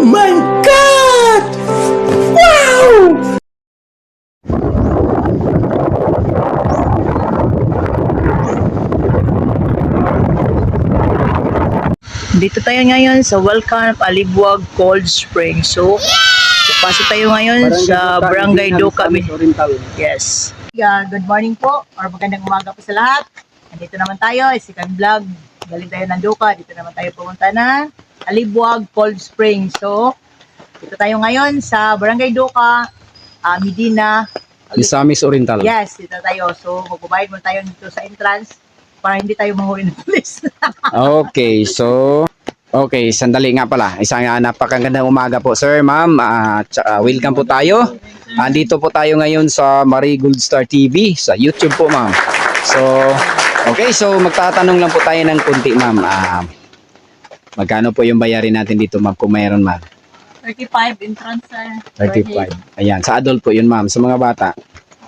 Oh my God! Wow! Dito tayo ngayon sa Welcome Alibwag Cold Spring. So, pasok tayo ngayon sa Barangay Doka. Yes. Yeah, good morning po or magandang umaga po sa lahat. Nandito naman tayo, second vlog. Galing tayo ng Doka. Dito naman tayo pumunta na Alibwag Cold Spring. So, dito tayo ngayon sa Barangay Doka, ah, Medina. Misamis Oriental. Yes, dito tayo. So, magbabayad muna tayo dito sa entrance para hindi tayo mahuli ng pulis. Okay, so Okay, sandali nga pala. Isang uh, napakagandang umaga po, sir, ma'am. Tsaka welcome po tayo. Andito po tayo ngayon sa Marigold Star TV sa YouTube po, ma'am. So, okay, so magtatanong lang po tayo ng kunti, ma'am. Ah, magkano po yung bayarin natin dito, ma'am, kung mayroon, ma'am? 35 entrance sir. 35. Ayan, sa adult po yun, ma'am. Sa mga bata,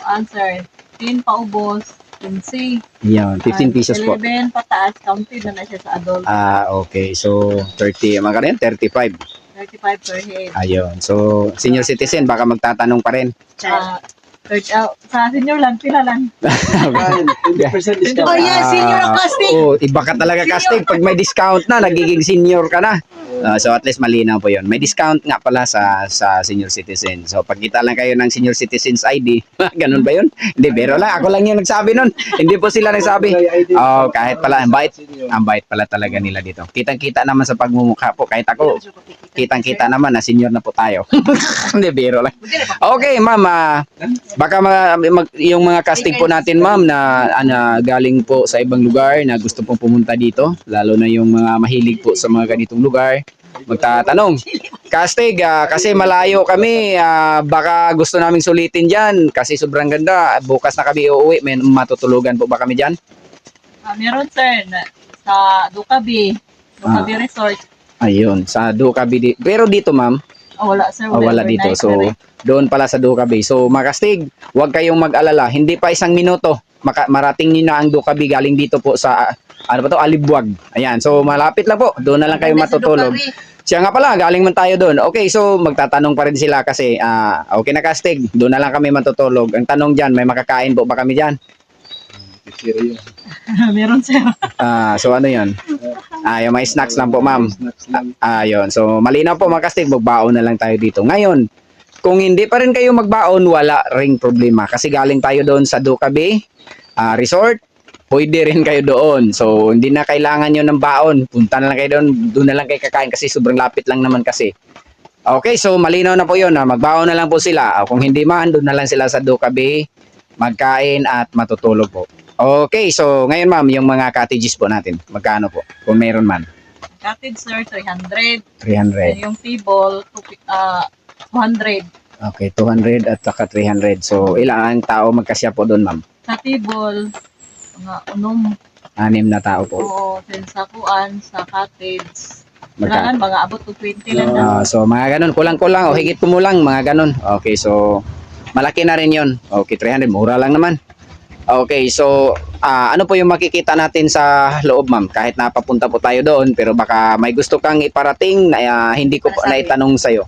Answer. 10 paubos. 15. ayan, 15 pesos po. 11 pataas. Counted na na siya sa adult. Ah, okay. So, 30, magkano yan? 35. 35 per head. Ayun. So, senior citizen, baka magtatanong pa rin. Uh, third out. Sa senior lang, pila lang. oh, yeah, senior ang casting. Oh, iba ka talaga casting. Pag may discount na, nagiging senior ka na. Ah, so at least malinaw po 'yon. May discount nga pala sa sa senior citizen. So pagkita lang kayo ng senior citizens ID, ganun ba 'yon? Hindi, pero lang ako lang 'yung nagsabi nun. Hindi po sila nagsabi. Oh, kahit pala ang bait, ang bait pala talaga nila dito. Kitang-kita naman sa pagmumukha po kahit ako. Kitang-kita naman na senior na po tayo. Hindi, biro lang. Okay, ma'am. ah, baka ma- mag- yung mga casting po natin, ma'am, na ano, galing po sa ibang lugar na gusto pong pumunta dito, lalo na yung mga mahilig po sa mga ganitong lugar, magtatanong. Castig, ah, kasi malayo kami, ah, baka gusto naming sulitin dyan kasi sobrang ganda. Bukas na kami uuwi, may matutulugan po ba kami dyan? Ah, meron sir. Na, sa Ducabi. Ducabi Resort. Ayun, sa Duca Bidi. Pero dito, ma'am, Oh, wala sir. Oh, wala dito. So, doon pala sa Duca Bay. So, makastig, huwag kayong mag-alala. Hindi pa isang minuto. Maka- marating niyo na ang Duca Bay galing dito po sa, ano ba to, Alibwag. Ayan. So, malapit lang po. Doon na lang kayo matutulog. Siya nga pala, galing man tayo doon. Okay, so magtatanong pa rin sila kasi, ah, okay na kastig, doon na lang kami matutulog. Ang tanong dyan, may makakain po ba kami dyan? meron sir. Ah, so ano yon? Ah, yung may snacks lang po, ma'am. Ah, yun. So, malinaw po mga kastig, magbaon na lang tayo dito. Ngayon, kung hindi pa rin kayo magbaon, wala ring problema. Kasi galing tayo doon sa Duca Bay ah, Resort, pwede rin kayo doon. So, hindi na kailangan nyo ng baon. Punta na lang kayo doon, doon na lang kayo kakain kasi sobrang lapit lang naman kasi. Okay, so malinaw na po yun. Ah. Magbaon na lang po sila. Ah, kung hindi man, doon na lang sila sa Duca Bay, magkain at matutulog po. Okay, so ngayon ma'am, yung mga cottages po natin, magkano po? Kung meron man. Cottage sir, 300. 300. And yung table, ah 200. Okay, 200 at saka 300. So, ilang tao magkasya po doon, ma'am? Sa table, mga unom. Anim na tao po. Oo, then sa kuan, sa cottage. Magka- mga abot to 20 lang na. Ah, so, mga ganun. Kulang-kulang o higit kumulang, mga ganun. Okay, so, malaki na rin yon Okay, 300. Mura lang naman. Okay, so, ah, ano po yung makikita natin sa loob, ma'am? Kahit napapunta po tayo doon, pero baka may gusto kang iparating na ah, hindi ko pa Para sa amin. naitanong sa'yo.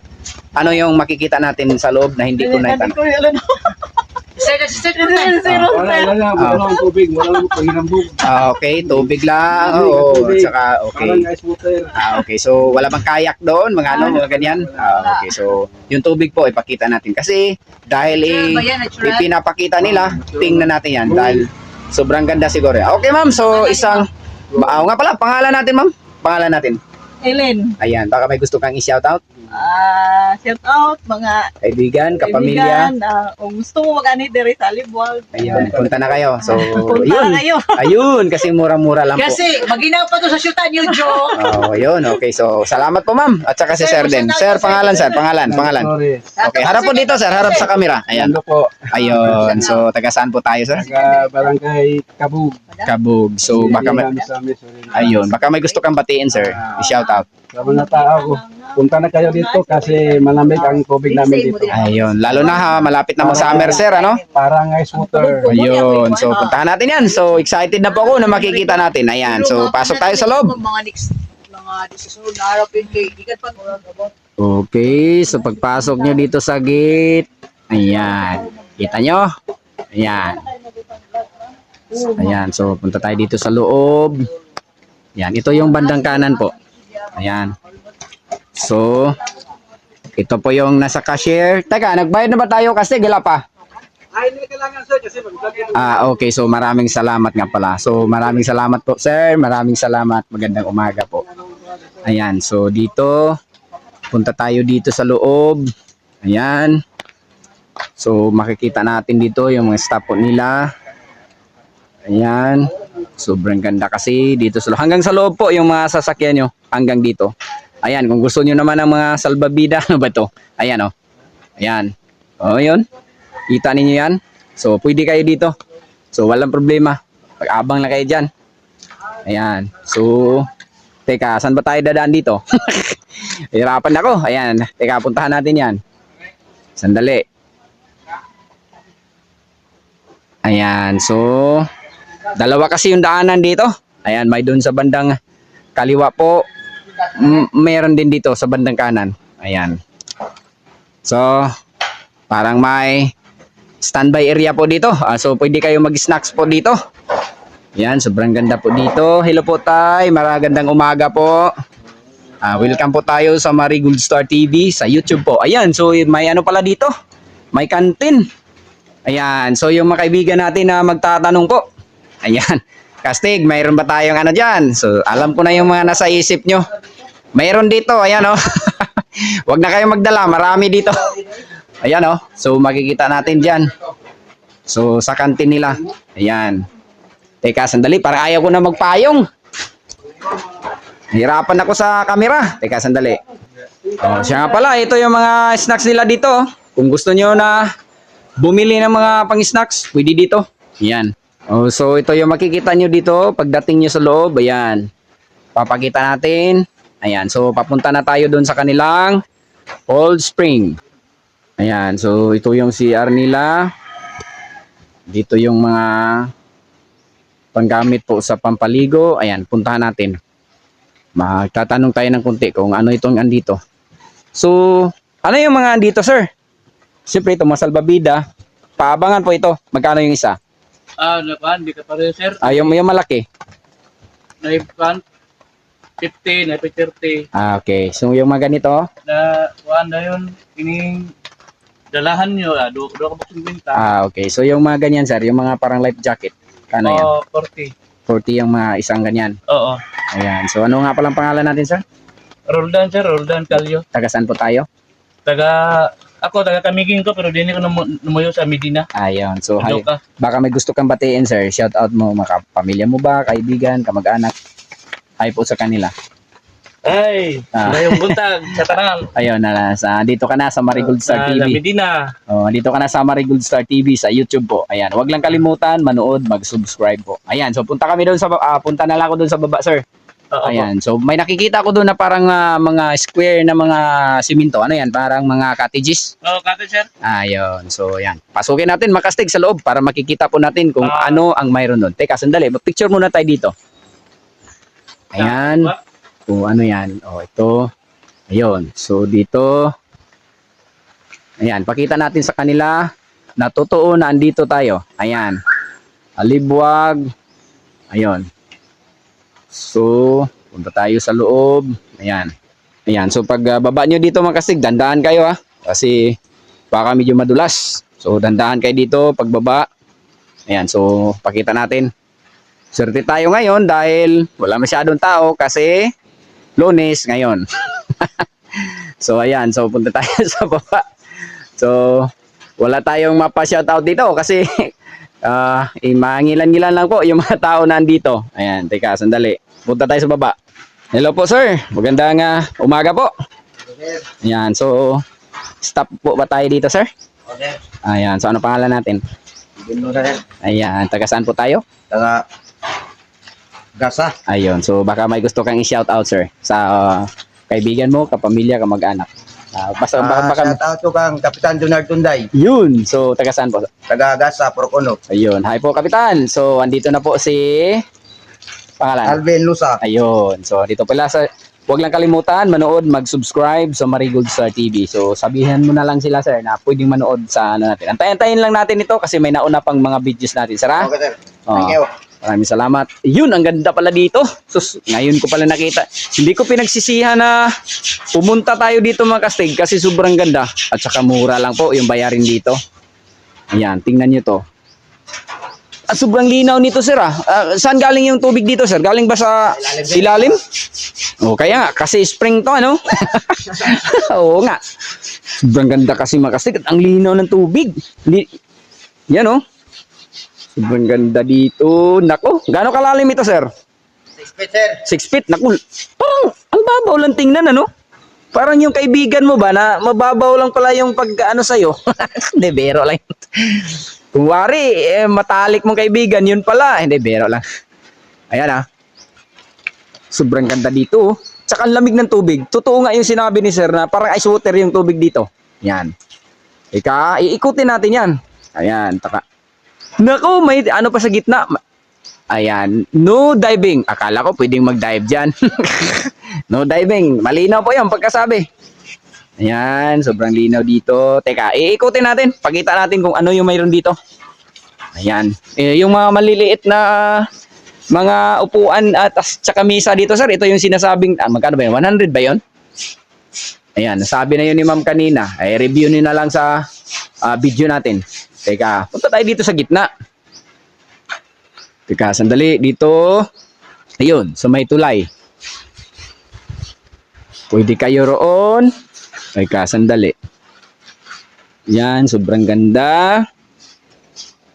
Ano yung makikita natin sa loob na hindi ko Hindi naitanong? ko. Sir, sir, sir, Wala, wala, wala lang tubig, wala paghirambog. Ah, okay, tubig lang. Oo, at saka, okay. Parang ice water. Ah, okay. So, wala bang kayak doon? Mga ano, mga ganyan? Ah, okay. So, yung tubig po, ipakita natin. Kasi, dahil eh, ipinapakita nila, tingnan natin yan. Dahil, sobrang ganda siguro. Okay, ma'am. So, isang, ah, oo nga pala, pangalan natin, ma'am. Pangalan natin. Ellen, Ayan, baka may gusto kang i-shoutout. ah shout out mga Kaibigan, kapamilya. kaibigan. ah, kung gusto mo mag-ani dire sa Alibwag. Ayun, punta na kayo. So, Punta yun. na kayo. Ayun, kasi mura-mura lang po. Kasi, maginaw pa to sa syutan niyo, Joe. Oh, yun. Okay, so, salamat po, ma'am. At saka si Sir, Sir din. Sir, po, pangalan, sir. Pangalan, pangalan. Sorry. Okay, harap po dito, sir. Harap sa camera. Ayan. Ano po? Ayun. So, taga saan po tayo, sir? Taga Barangay Kabug. Kabug. So, baka may, ayun, baka may gusto kang batiin, sir. I-shout out. Sa mga tao, punta na kayo dito kasi malamig ang tubig namin dito. Ayun. Lalo na ha, malapit na mag-summer, sir, ano? Parang ice water. Ayun. So, puntahan natin yan. So, excited na po ako na makikita natin. Ayan. So, pasok tayo sa loob. Mga next, mga susunod na araw yun kay Ikat pa. Okay, so pagpasok nyo dito sa gate, ayan. Kita nyo? Ayan. Ayan, so punta tayo dito sa loob. Ayan, ito yung bandang kanan po. Ayan. So, ito po yung nasa cashier. Teka, nagbayad na ba tayo kasi gila pa? Ay, hindi kailangan sir kasi mag Ah, okay. So, maraming salamat nga pala. So, maraming salamat po, sir. Maraming salamat. Magandang umaga po. Ayan. So, dito, punta tayo dito sa loob. Ayan. So, makikita natin dito yung mga staff po nila. Ayan. Sobrang ganda kasi dito sa. Hanggang sa loob po yung mga sasakyan nyo. Hanggang dito. Ayan. Kung gusto nyo naman ng mga salbabida, ano ba to? Ayan, oh. Ayan. O, yun. Kita ninyo yan? So, pwede kayo dito. So, walang problema. Pag-abang lang kayo dyan. Ayan. So, teka, saan ba tayo dadaan dito? Hirapan ako. Ayan. Teka, puntahan natin yan. Sandali. Ayan. So, dalawa kasi yung daanan dito. Ayan, may doon sa bandang kaliwa po. Meron din dito sa bandang kanan. Ayan. So, parang may standby area po dito. Ah, so, pwede kayo mag-snacks po dito. Yan, sobrang ganda po dito. Hello po tay, maragandang umaga po. Ah, welcome po tayo sa Marigold Star TV sa YouTube po. Ayan, so may ano pala dito? May kantin. Ayan, so yung mga kaibigan natin na magtatanong po. Ayan, Kastig, mayroon ba tayong ano dyan? So, alam ko na yung mga nasa isip nyo. Mayroon dito, ayan oh. Huwag na kayong magdala, marami dito. Ayan oh. So makikita natin diyan. So sa kantin nila. Ayan. Teka, sandali. Para ayaw ko na magpayong. Hirapan ako sa camera. Teka, sandali. Oh, siya nga pala. Ito yung mga snacks nila dito. oh. Kung gusto nyo na bumili ng mga pang-snacks, pwede dito. Ayan. Oh, so ito yung makikita nyo dito pagdating nyo sa loob. Ayan. Papakita natin. Ayan. So papunta na tayo doon sa kanilang Cold Spring. Ayan, so ito yung CR nila. Dito yung mga panggamit po sa pampaligo. Ayan, puntahan natin. Magtatanong tayo ng kunti kung ano itong andito. So, ano yung mga andito, sir? Siyempre ito, masalbabida. Paabangan po ito. Magkano yung isa? Ah, nakuan, di ka pareho, sir. Ah, yung, yung malaki. Naipan, 50, naipan 30. Ah, okay. So, yung mga ganito, Na, kuan na yun, ining dalahan nyo, ah, do, do ka boxing binta. ah, okay. So, yung mga ganyan, sir, yung mga parang life jacket. Kano yan? Oo, 40. 40 yung mga isang ganyan. Oo. Ayan. So, ano nga palang pangalan natin, sir? Roldan, sir, Roldan Calyo. Taga saan po tayo? Taga, ako, taga Kamiging ko, pero di ko namu- numuyo sa Medina. Ayun. So, hi. Ano ka? Baka may gusto kang batiin, sir. Shout out mo, mga pamilya mo ba, kaibigan, kamag-anak. Hi po sa kanila. Ay, Ah. sila yung buntag sa tanan. Ayun, na, sa, dito ka na sa Marigold Star Sa- Sa TV. Medina. Oh, dito ka na sa Marigold Star TV sa YouTube po. Ayan, wag lang kalimutan manood, mag-subscribe po. Ayan, so punta kami doon sa ah, punta na lang ako doon sa baba, sir. Oo, Ayan, so may nakikita ko doon na parang ah, mga square na mga simento. Ano yan? Parang mga cottages. Oo, kate, sir. Ayun, so yan. Pasukin natin makastig sa loob para makikita po natin kung Ah. ano ang mayroon doon. Teka, sandali. Mag-picture muna tayo dito. Ayan. Wa- Kung ano yan. O, ito. Ayun. So, dito. Ayan. Pakita natin sa kanila na totoo na andito tayo. Ayan. Alibwag. Ayun. So, punta tayo sa loob. Ayan. Ayan. So, pag uh, baba nyo dito mga kasig, dandaan kayo ha. Kasi, baka medyo madulas. So, dandaan kayo dito pagbaba. Ayan. So, pakita natin. Swerte tayo ngayon dahil wala masyadong tao kasi lunes ngayon. so ayan, so punta tayo sa baba. So wala tayong mapa-shoutout dito kasi ah uh, mangilan-ngilan lang po yung mga tao nandito. Ayan, teka, sandali. Punta tayo sa baba. Hello po sir, magandang ah, umaga po. Ayan, so stop po ba tayo dito sir? Ayan, so ano pangalan natin? Ayan, taga saan po tayo? Taga Gasa. Ayun, so baka may gusto kang i-shout out sir sa uh, kaibigan mo, kapamilya, kamag-anak. Ah, basta baka, Ah, baka shout out to kang Kapitan Donald Tunday. yun. So taga saan po? Taga Gasa, Procono. Ayun, hi po kapitan. So andito na po si pangalan. Alvin Lusa. Ayun. So dito pala sa Huwag lang kalimutan, manood, mag-subscribe sa Marigold Star TV. So, sabihan mo na lang sila, sir, na pwedeng manood sa ano natin. Antay-antayin lang natin ito kasi may nauna pang mga videos natin, sir, ha? Okay, sir. Oo. Thank you. Maraming salamat. Yun, ang ganda pala dito. Sus, ngayon ko pala nakita. Hindi ko pinagsisihan na pumunta tayo dito mga kastig kasi sobrang ganda. At saka mura lang po yung bayarin dito. Ayan, tingnan nyo to. At sobrang linaw nito sir ah. Ah, saan galing yung tubig dito sir? Galing ba sa ilalim? O kaya nga, kasi spring to ano? Oo nga. Sobrang ganda kasi mga kastig. At ang linaw ng tubig. Li- Yan oh. Sobrang ganda dito. Nako, gaano kalalim ito, sir? Six feet, sir. Six feet. Naku, parang ang babaw lang tingnan, ano? Parang yung kaibigan mo ba na mababaw lang pala yung pag ano sa'yo. Hindi, bero lang. yun. Kung wari, eh, matalik mong kaibigan, yun pala. Hindi, bero lang. Ayan ah. Sobrang ganda dito. oh. Tsaka ang lamig ng tubig. Totoo nga yung sinabi ni sir na parang ice water yung tubig dito. Yan. Ika, iikutin natin yan. Ayan, taka. Nako, may ano pa sa gitna. Ayan, no diving. Akala ko pwedeng mag-dive dyan. no diving. Malinaw po yung pagkasabi. Ayan, sobrang linaw dito. Teka, iikutin natin. Pakita natin kung ano yung mayroon dito. Ayan. Eh, yung mga maliliit na mga upuan at tsaka misa dito, sir. Ito yung sinasabing, ah, magkano ba yun? 100 ba yun? Ayan, nasabi na yun ni ma'am kanina. Ay, review nyo na lang sa ah, video natin. Teka, punta tayo dito sa gitna. Teka, sandali. Dito. Ayun, sa may tulay. Pwede kayo roon. Teka, sandali. Yan, sobrang ganda.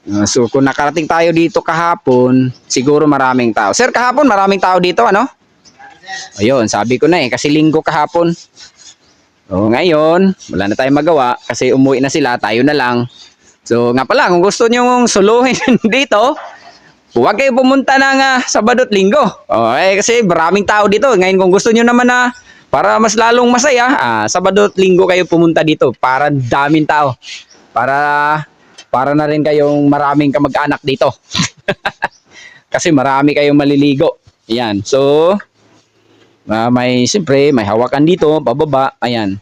Ah, so, kung nakarating tayo dito kahapon, siguro maraming tao. Sir, kahapon maraming tao dito, ano? Ayun, sabi ko na eh, kasi linggo kahapon. So, ngayon, wala na tayong magawa kasi umuwi na sila, tayo na lang. So, nga pala, kung gusto nyo suluhin dito, huwag kayo pumunta ng uh, Sabado at Linggo. Okay, kasi maraming tao dito. Ngayon, kung gusto nyo naman na para mas lalong masaya, ah, Sabado at Linggo kayo pumunta dito para daming tao. Para para na rin kayong maraming kamag-anak dito. kasi marami kayong maliligo. Ayan. So, ah, may siyempre may hawakan dito, pababa. Ayan.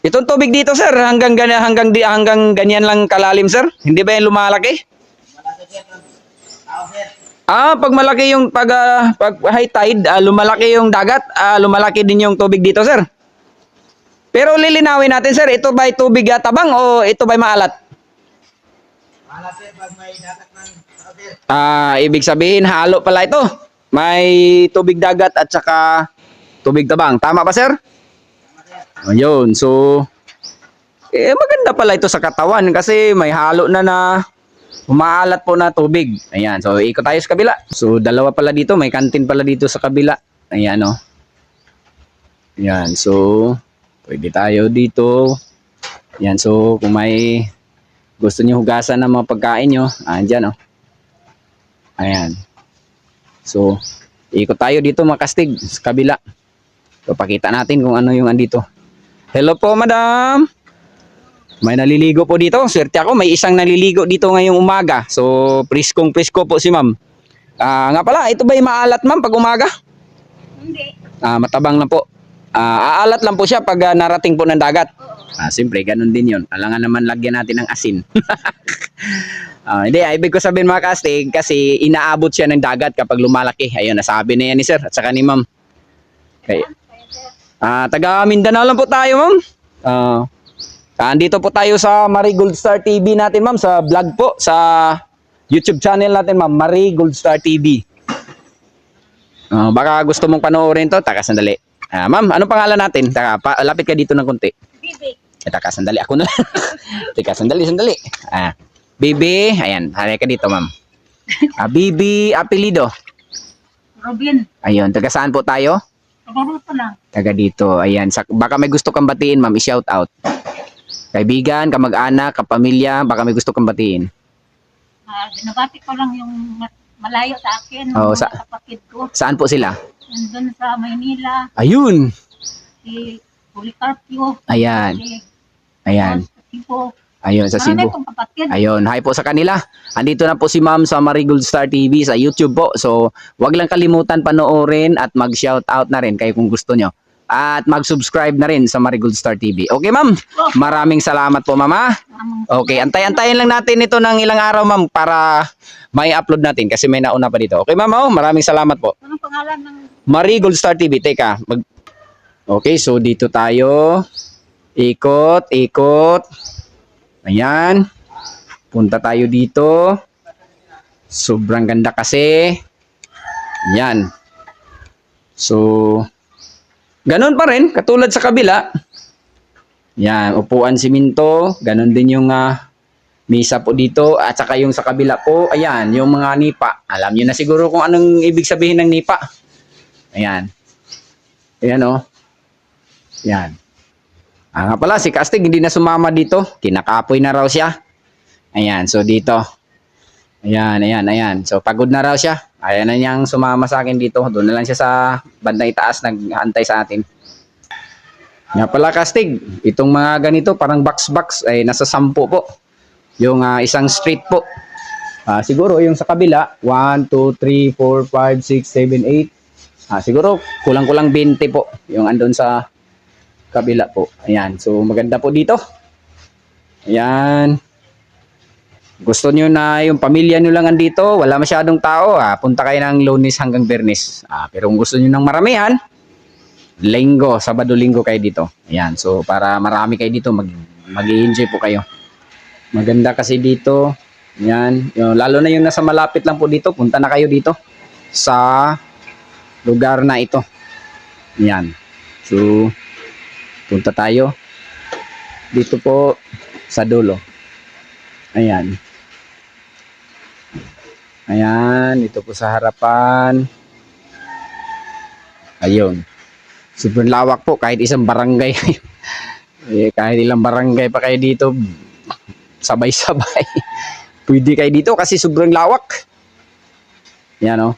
Itong tubig dito, sir, hanggang ganyan hanggang di hanggang ganyan lang kalalim, sir. Hindi ba 'yan lumalaki? Ah, pag malaki yung pag ah, pag high tide, ah, lumalaki yung dagat, ah, lumalaki din yung tubig dito, sir. Pero lilinawin natin, sir, ito ba'y tubig ah, tabang o ito ba'y maalat? Mahala, sir, may dagat ng. Ah, ibig sabihin halo pala ito. May tubig dagat at saka tubig tabang. Tama ba, sir? Ayun, so eh maganda pala ito sa katawan kasi may halo na na umaalat po na tubig. Ayan, so ikot tayo sa kabila. So dalawa pala dito, may kantin pala dito sa kabila. Ayan oh. Ayan, so pwede tayo dito. Ayan, so kung may gusto niyo hugasan ng mga pagkain nyo, andyan oh. Ayan. So, ikot tayo dito mga kastig sa kabila. So, pakita natin kung ano yung andito. Hello po, madam. May naliligo po dito. Swerte ako, may isang naliligo dito ngayong umaga. So, priskong prisko po si ma'am. Ah, nga pala, ito ba yung maalat ma'am pag umaga? Hindi. Ah, matabang lang po. Ah, aalat lang po siya pag ah, narating po ng dagat. Ah, simple, ganun din 'yon. Alangan naman lagyan natin ng asin. ah, hindi, ah, ibig ko sabihin mga kastig kasi inaabot siya ng dagat kapag lumalaki. Ayun, nasabi na yan ni sir at saka ni ma'am. Okay. Ah, taga Mindanao lang po tayo, ma'am. Ah, andito po tayo sa Marigold Star TV natin, ma'am, sa vlog po sa YouTube channel natin, ma'am, Marigold Star TV. Ah, baka gusto mong panoorin to, taka sandali. Ah, ma'am, anong pangalan natin? Taka, pa, lapit ka dito ng konti. Bibi. Eh, taka, sandali. Ako na. Teka, sandali, sandali. Ah, Bibi, ayan, halika dito, ma'am. Ah, Bibi, apelido. Robin. Ayun, taga saan po tayo? Kabaruto lang. Taga dito. Ayan, sa, baka may gusto kang batiin, ma'am, i-shout out. Kaibigan, kamag-anak, kapamilya, baka may gusto kang batiin. Ah, binabati ko lang yung ma- malayo sa akin. Mga sa- kapatid ko. Saan po sila? Nandun sa Maynila. Ayun. Si Policarpio. Ayan. Si Ayan. Tibo. Ayun, sa Cebu. Ayun, hi po sa kanila. Andito na po si Ma'am sa Marigold Star TV sa YouTube po. So, wag lang kalimutan panoorin at mag-shout out na rin kayo kung gusto nyo. At mag-subscribe na rin sa Marigold Star TV. Okay, Ma'am? Maraming salamat po, Mama. Okay, antay-antayin lang natin ito ng ilang araw, Ma'am, para may upload natin kasi may nauna pa dito. Okay, Ma'am? Oh, maraming salamat po. Anong pangalan ng Marigold Star TV. Teka, mag... Okay, so dito tayo. Ikot, ikot. Ayan. Punta tayo dito. Sobrang ganda kasi. Yan. So, ganun pa rin, katulad sa kabila. Yan, upuan siminto. Ganun din yung ah, misa po dito. At saka yung sa kabila po, ayan, yung mga nipa. Alam nyo na siguro kung anong ibig sabihin ng nipa. Ayan. Ayan oh. Yan. Ah, nga pala, si Kastig hindi na sumama dito. Kinakapoy na raw siya. Ayan, so dito. Ayan, ayan, ayan. So pagod na raw siya. Ayan na niyang sumama sa akin dito. Doon na lang siya sa bandang itaas nag-aantay sa atin. Nga pala, Kastig, itong mga ganito, parang box-box, ay nasa sampu po. Yung ah, isang street po. Ah, siguro yung sa kabila, 1, 2, 3, 4, 5, 6, 7, 8. Ah, siguro kulang-kulang 20 po yung andun sa kabila po. Ayan. So maganda po dito. Ayan. Gusto nyo na yung pamilya nyo lang andito, wala masyadong tao, ah, punta kayo ng lunes hanggang bernis. Ah, pero kung gusto nyo ng maramihan, linggo, sabado linggo kayo dito. Ayan. So para marami kayo dito, mag, mag-enjoy po kayo. Maganda kasi dito. Ayan. Yung, lalo na yung nasa malapit lang po dito, punta na kayo dito sa lugar na ito. Yan. So, punta tayo. Dito po sa dulo. Ayan. Ayan, dito po sa harapan. Ayun. Super lawak po kahit isang barangay. eh, kahit ilang barangay pa kayo dito, sabay-sabay. Pwede kayo dito kasi sobrang lawak. Yan oh.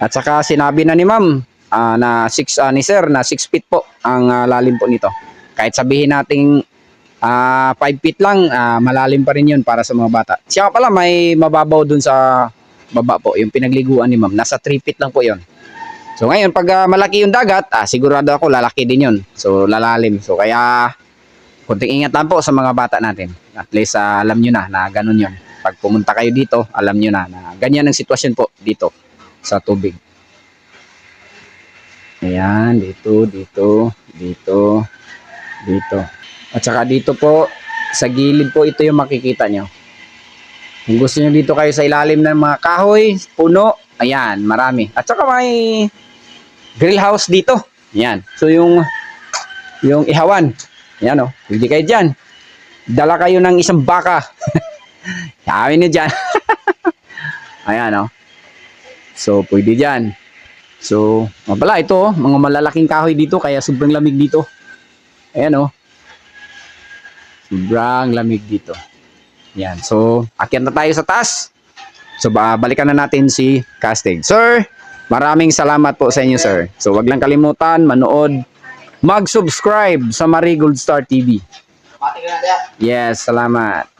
At saka sinabi na ni ma'am ah, na 6 ni sir na 6 feet po ang ah, lalim po nito. Kahit sabihin nating 5 feet lang, ah, malalim pa rin 'yun para sa mga bata. Siya pala may mababaw dun sa baba po, yung pinagliguan ni ma'am. Nasa 3 feet lang po 'yon. So ngayon pag ah, malaki yung dagat, ah, sigurado ako lalaki din 'yon. So lalalim. So kaya kunting ingat lang po sa mga bata natin. At least ah, alam nyo na na ganun 'yon. Pag pumunta kayo dito, alam nyo na na ganyan ang sitwasyon po dito sa tubig. Ayan, dito, dito, dito, dito. At saka dito po, sa gilid po, ito yung makikita nyo. Kung gusto nyo dito kayo sa ilalim ng mga kahoy, puno, ayan, marami. At saka may grill house dito. Ayan. So yung, yung ihawan, ayan o, oh, pwede kayo dyan. Dala kayo ng isang baka. Kami nyo dyan. ayan o. Oh. So, pwede dyan. So, nga pala, ito, oh, mga malalaking kahoy dito, kaya sobrang lamig dito. Ayan, oh. Sobrang lamig dito. Yan. So, akyat na tayo sa taas. So, ba- balikan na natin si Castig. Sir, maraming salamat po sa inyo, sir. So, wag lang kalimutan, manood, mag-subscribe sa Marigold Star TV. Yes, salamat.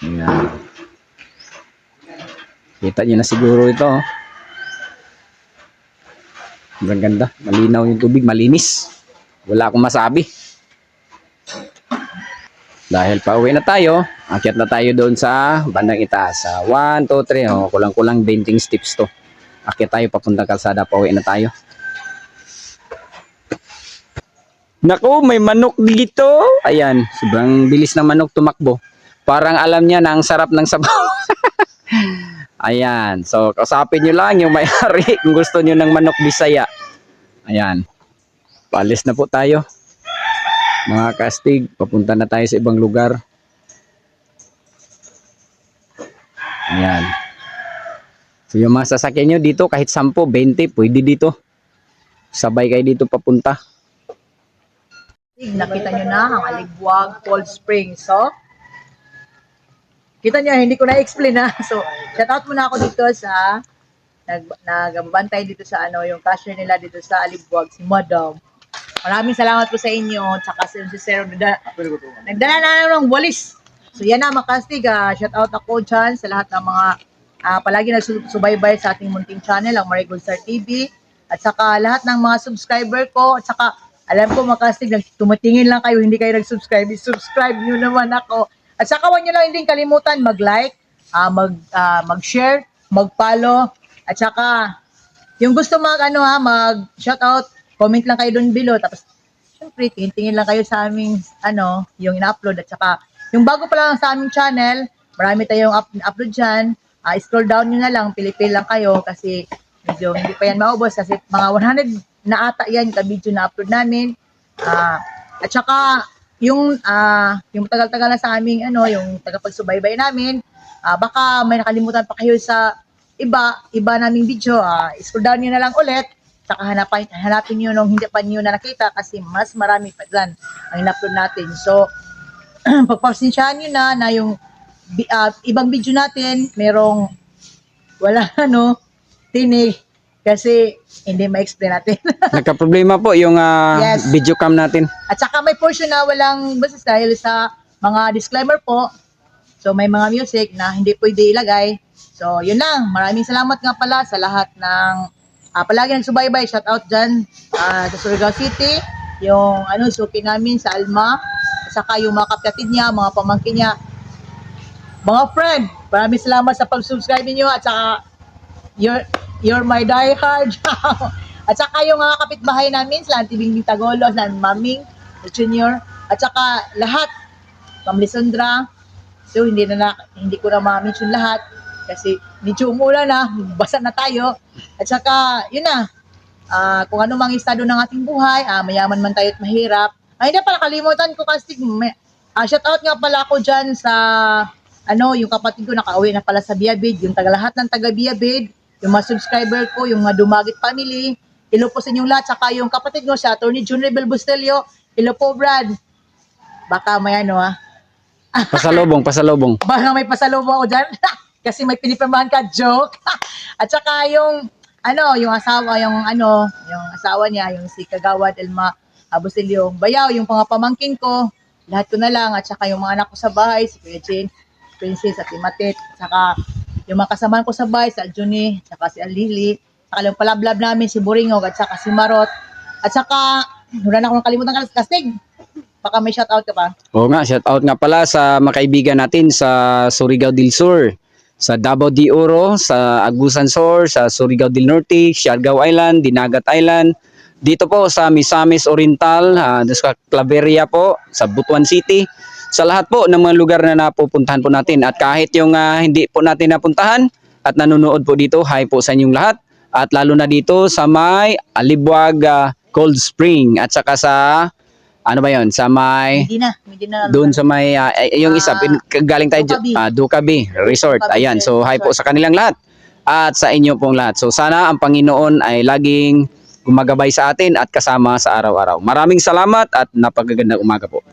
Yan. Kita nyo na siguro ito. oh. Sobrang ganda. Malinaw yung tubig. Malinis. Wala akong masabi. Dahil pauwi na tayo, akyat na tayo doon sa bandang itaas. Sa 1, 2, 3. Oh, kulang-kulang 20 steps to. Akyat tayo papuntang kalsada. Pauwi na tayo. Naku, may manok dito. Ayan, sobrang bilis ng manok tumakbo. Parang alam niya na ang sarap ng sabaw. Ayan, so kausapin nyo lang yung may-ari kung gusto nyo ng manok bisaya. Ayan, paalis na po tayo. Mga kastig, papunta na tayo sa ibang lugar. Ayan. So yung mga sasakyan nyo dito, kahit 10, 20, pwede dito. Sabay kayo dito papunta. Nakita nyo na ang Aligbuag Cold Spring. So, kita nyo, hindi ko na-explain na. So, shout out muna ako dito sa nag nagbantay dito sa ano yung cashier nila dito sa Aligbuag si Madam. maraming salamat po sa inyo. Tsaka si si Sir, nagda- nagdala na ng walis. So yan na mga kastig, ah, shout out ako dyan sa lahat ng mga ah, palagi nagsubaybay sa ating munting channel, ang Marigold Star TV. At saka lahat ng mga subscriber ko. At saka alam ko mga kastig, tumatingin lang kayo, hindi kayo nag-subscribe. subscribe nyo naman ako. At saka huwag nyo lang hindi kalimutan mag-like, ah, mag, ah, mag-share, mag-follow. At saka yung gusto mag ano ha, mag shout out, comment lang kayo doon below tapos syempre tingin-tingin lang kayo sa aming ano, yung ina-upload at saka yung bago pa lang sa aming channel, marami tayong up, upload diyan. Ah, scroll down niyo na lang, pili-pili lang kayo kasi medyo hindi pa yan maubos kasi mga 100 na ata yan ka video na upload namin. Ah, at saka yung ah yung tagal-tagal na sa aming ano, yung tagapagsubaybay namin, ah, baka may nakalimutan pa kayo sa iba, iba naming video, ah, scroll down niyo na lang ulit, saka hanapin, hanapin niyo nung hindi pa niyo na nakita kasi mas marami pa dyan ang in-upload natin. So, pagpasensyahan niyo na na yung ah, ibang video natin, merong wala ano, tinig kasi hindi ma-explain natin. Nagka-problema po yung ah, Yes. video cam natin. At saka may portion na walang boses dahil sa mga disclaimer po. So may mga music na hindi pwede ilagay. So yun lang. Maraming salamat nga pala sa lahat ng ah, palagi nagsubaybay. Shout out dyan ah, sa Surigao City. Yung ano, suki namin sa Alma. At saka yung mga kapatid niya, mga pamangkin niya. Mga friend, maraming salamat sa pag-subscribe niyo at saka you're, you're my diehard. at saka yung mga kapitbahay namin, sila Auntie Bingbing Tagolo, sila Maming Junior, at saka lahat, Ma'am Lisandra. So hindi na, na hindi ko na ma-mention lahat kasi medyo umulan na, basa na tayo. At saka, yun na, ah, kung ano mang estado ng ating buhay, ah, mayaman man tayo at mahirap. Ay, hindi pala, kalimutan ko kasi, may, ah, shout out nga pala ako dyan sa, ano, yung kapatid ko nakauwi na pala sa Biabid, yung taga lahat ng taga Biabid, yung mga subscriber ko, yung mga Dumagit family, hello po sa inyong lahat, saka yung kapatid ko, si Atty. Jun Rebel Bustelio, hello po Brad. Baka may ano ah, Pasalubong, pasalubong. baka may pasalubong ako dyan. Kasi may pinipirmahan ka, joke. At saka yung, ano, yung asawa, yung ano, yung asawa niya, yung si Kagawad Elma Abusilio Bayaw, yung mga pamangkin ko, lahat ko na lang. At saka yung mga anak ko sa bahay, si Kuya Jane, Princess at Timatit. At saka yung mga kasamahan ko sa bahay, si Aljuni, at saka si Alili. Saka yung palablab namin, si Buringog, at saka si Marot. At saka, wala na akong nakalimutan ka, Kastig. Baka may shoutout ka pa. Oo nga, shout out nga pala sa mga kaibigan natin sa Surigao del Sur, sa Davao de Oro, sa Agusan Sur, sa Surigao del Norte, Siargao Island, Dinagat Island, dito po sa Misamis Oriental, uh, sa Claveria po, sa Butuan City, sa lahat po ng mga lugar na napupuntahan po natin. At kahit yung ah, hindi po natin napuntahan at nanonood po dito, hi po sa inyong lahat. At lalo na dito sa may Alibwag ah, Cold Spring at saka sa ano ba yon sa may Hindi na, hindi na. doon sa may ay- yung isa pin, galing tayo Ducabi. uh, Ducabi Resort. Ducabi Ayan, so hi po sa kanilang lahat at sa inyo pong lahat. So sana ang Panginoon ay laging gumagabay sa atin at kasama sa araw-araw. Maraming salamat at napakagandang umaga po.